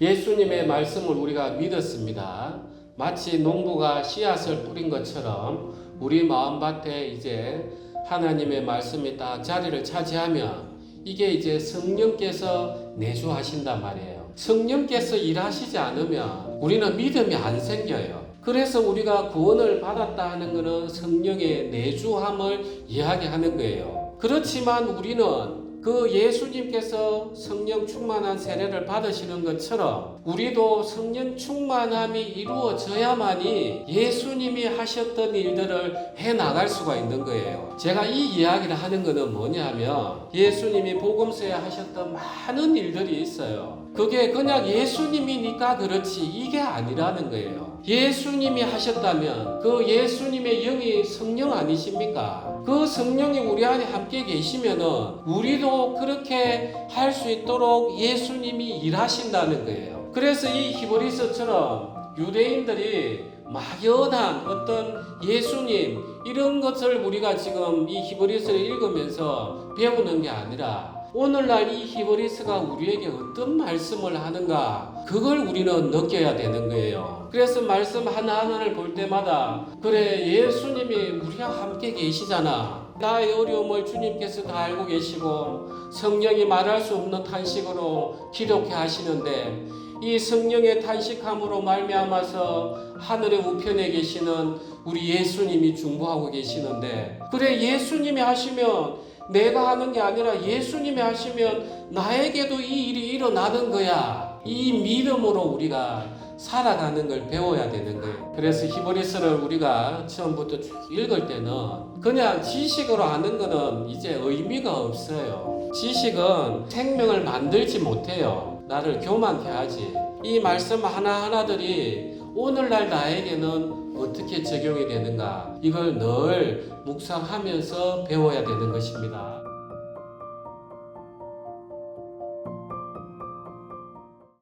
예수님의 말씀을 우리가 믿었습니다. 마치 농부가 씨앗을 뿌린 것처럼 우리 마음밭에 이제 하나님의 말씀이 딱 자리를 차지하면 이게 이제 성령께서 내주하신단 말이에요. 성령께서 일하시지 않으면 우리는 믿음이 안 생겨요. 그래서 우리가 구원을 받았다 하는 것은 성령의 내주함을 이야기하는 거예요. 그렇지만 우리는 그 예수님께서 성령 충만한 세례를 받으시는 것처럼 우리도 성령 충만함이 이루어져야만이 예수님이 하셨던 일들을 해 나갈 수가 있는 거예요. 제가 이 이야기를 하는 것은 뭐냐면 예수님이 복음서에 하셨던 많은 일들이 있어요. 그게 그냥 예수님이니까 그렇지 이게 아니라는 거예요. 예수님이 하셨다면 그 예수님의 영이 성령 아니십니까? 그 성령이 우리 안에 함께 계시면은 우리도 그렇게 할 수 있도록 예수님이 일하신다는 거예요. 그래서 이 히브리서처럼 유대인들이 막연한 어떤 예수님 이런 것을 우리가 지금 이 히브리서를 읽으면서 배우는 게 아니라 오늘날 이 히브리스가 우리에게 어떤 말씀을 하는가 그걸 우리는 느껴야 되는 거예요. 그래서 말씀 하나하나를 볼 때마다 그래 예수님이 우리와 함께 계시잖아. 나의 어려움을 주님께서 다 알고 계시고 성령이 말할 수 없는 탄식으로 기독해 하시는데 이 성령의 탄식함으로 말미암아서 하늘의 우편에 계시는 우리 예수님이 중보하고 계시는데 그래 예수님이 하시면 내가 하는 게 아니라 예수님이 하시면 나에게도 이 일이 일어나는 거야. 이 믿음으로 우리가 살아가는 걸 배워야 되는 거예요. 그래서 히브리서를 우리가 처음부터 쭉 읽을 때는 그냥 지식으로 아는 거는 이제 의미가 없어요. 지식은 생명을 만들지 못해요. 나를 교만케 하지. 이 말씀 하나하나들이 오늘날 나에게는 어떻게 적용이 되는가 이걸 늘 묵상하면서 배워야 되는 것입니다.